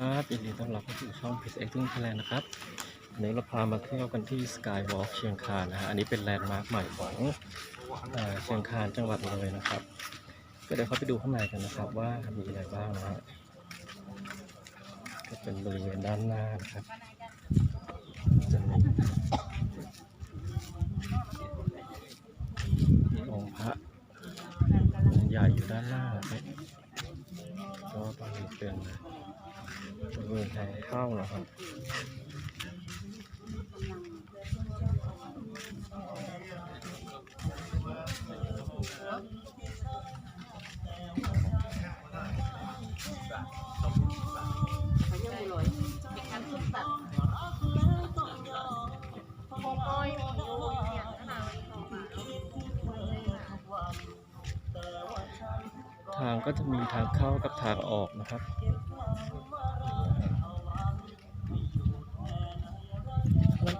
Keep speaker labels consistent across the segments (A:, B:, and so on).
A: ครับยินดีต้อนรับเข้าสู่ช่อง p i s Acting Thailand นะครับวันนี้เราพามาเที่ยวกันที่ Skywalk เชียงคานนะฮะ อันนี้เป็นแลนด์มาร์คใหม่ของเอ่อเชียงคานจังหวัดเลยนะครับ ก็เดี๋ยวเข้าไปดูข้างในกันนะครับว่ามีอะไรบ้างนะฮะ ก็เป็นบริเวณด้านหน้านะครับ จะมีมีองค์พระองค์ใหญ่อยู่ด้านหน้านะครับก็ตรงนี้เป็น เวณทางเข้านะครับทางก็จะมีทางเข้ากับทางออกนะครับ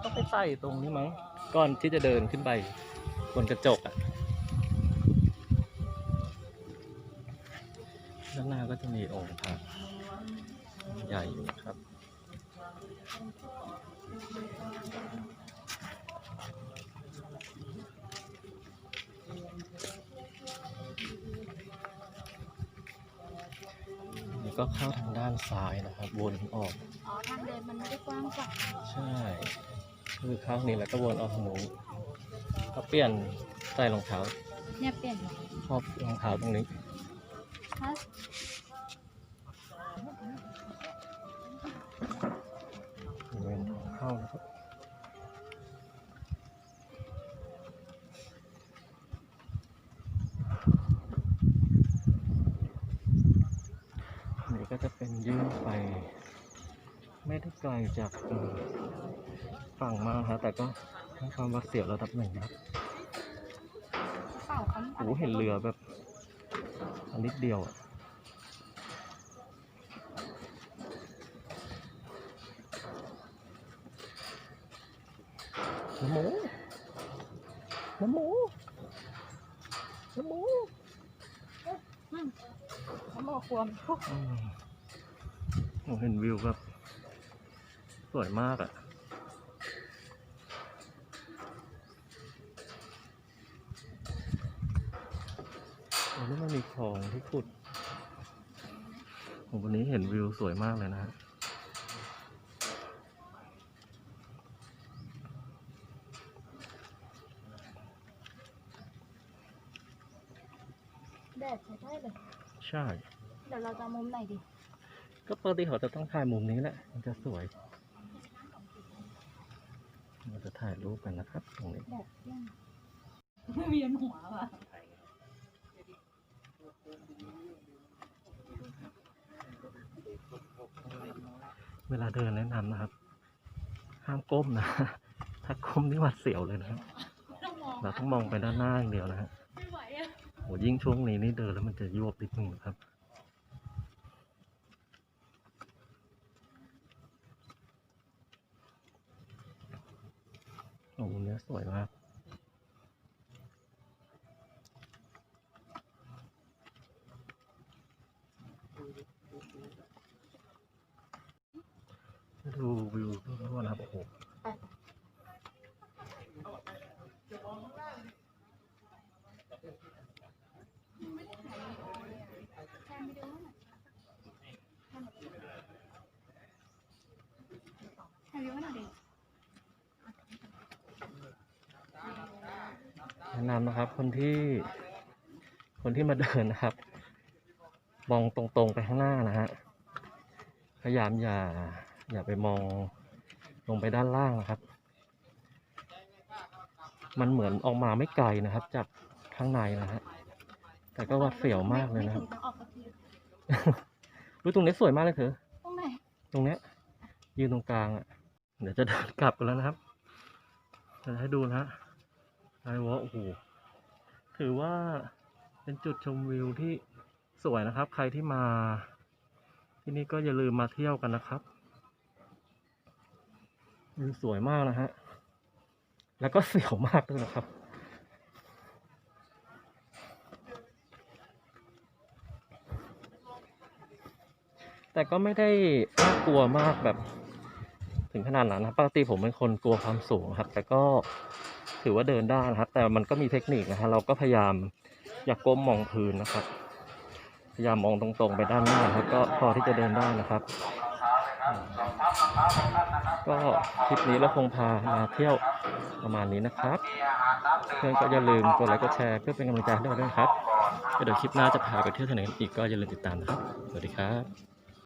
A: ต้องไปใส่ตรงนี้มั้งก่อนที่จะเดินขึ้นไป บนกระจกอะ่ะด้านหน้าก็จะมีองค์พระใหญ่อยู่นะครับนี่ก็เข้าทางด้านซ้ายนะครับ วนออก
B: อ๋อ ทางเดินมันไม่ได้กว้างกว่า
A: ใช่ คือเข้านี่แล้วก็วนออกทางนู้นก็เปลี่ยนใส่รองเท้า
B: เนี่ยเปลี่ยน
A: ชอบรองเท้าตรงนี้
B: ถ้า
A: บริเวณทางเข้านะครับอันนี้ก็จะเป็นยื่นไป ไม่ได้ไกลจากเอ่อฝั่งมากครับแต่ก็ให้ความว่าเสียวระดับหนึ่งนะครับ
B: เป่าเขา
A: โอ้โหเห็นเรือแบบอันนิดเดียวอะน้ำหมูน้ำหมูน้ำหมู
B: เขาบอกควมทุก
A: อืมโอ้เห็นวิวแบบ สวยมากอะ่ะโอ้นี่มันมีคลองที่ขุดโอ้วันนี้เห็นวิวสวยมากเลยนะฮะ
B: แดดใช้ได้เลย
A: ใช่
B: เดี๋ยวเราจะเอามุมไหนดี
A: ก็ปกติเขาจะต้องถ่ายมุมนี้แหละ มันจะสวยเรา จะถ่ายรูปกันนะครับตรงนี้
B: เวียนหัวว่ะ
A: เวลาเดินแนะนำนะครับ ห้ามก้มนะ ถ้าก้มนี่หวัดเสียวเลยนะครับ เราต้องมองไปด้านหน้าอย่างเดียวนะฮะ
B: ไม่ไหวอะ
A: โหยิ่งช่วงนี้นี่เดินแล้วมันจะยวบนิดนึงนะครับ โอ้โหเนื้อสวยมากดูวิวทั่วๆนะครับโอ้โห
B: แทนวิดีโอหน่อยแทนวิดีโอหน่อยดิ
A: แนะนำนะครับ คนที่ คนที่มาเดินนะครับ มองตรงๆไปข้างหน้านะฮะพยายามอย่า อย่าไปมองลงไปด้านล่างนะครับ มันเหมือนออกมาไม่ไกลนะครับ จากข้างในนะฮะแต่ก็วัดเสียวมากเลยนะครับ รู้ตรงนี้สวยมากเลยเถอะ
B: ตรงไหน
A: ตรงเนี้ยยืนตรงกลางอะ เดี๋ยวจะเดินกลับกันแล้วนะครับจะให้ดูนะฮะ ไอวอลโอ้โหถือว่าเป็นจุดชมวิวที่สวยนะครับ ใครที่มา ที่นี่ก็อย่าลืมมาเที่ยวกันนะครับวิวสวยมากนะฮะ แล้วก็เสียวมากด้วยนะครับ แต่ก็ไม่ได้น่ากลัวมากแบบ ถึงขนาดนั้นนะปกติผมเป็นคนกลัวความสูงครับ แต่ก็ ถือว่าเดินได้นะครับ แต่มันก็มีเทคนิคนะฮะเราก็พยายามอย่ากก้มมองพื้นนะครับ พยายามมองตรงๆ ไปด้านหน้าแล้วก็พอที่จะเดินได้นะครับ ก็คลิปนี้เราคงพามาเที่ยวประมาณนี้นะครับ เพื่อนก็อย่าลืมกดไลค์กดแชร์เพื่อเป็นกำลังใจให้เราด้วยนะครับเดี๋ยวคลิปหน้าจะพาไปเที่ยวที่ไหนอีกก็อย่าลืมติดตามนะครับ สวัสดีครับ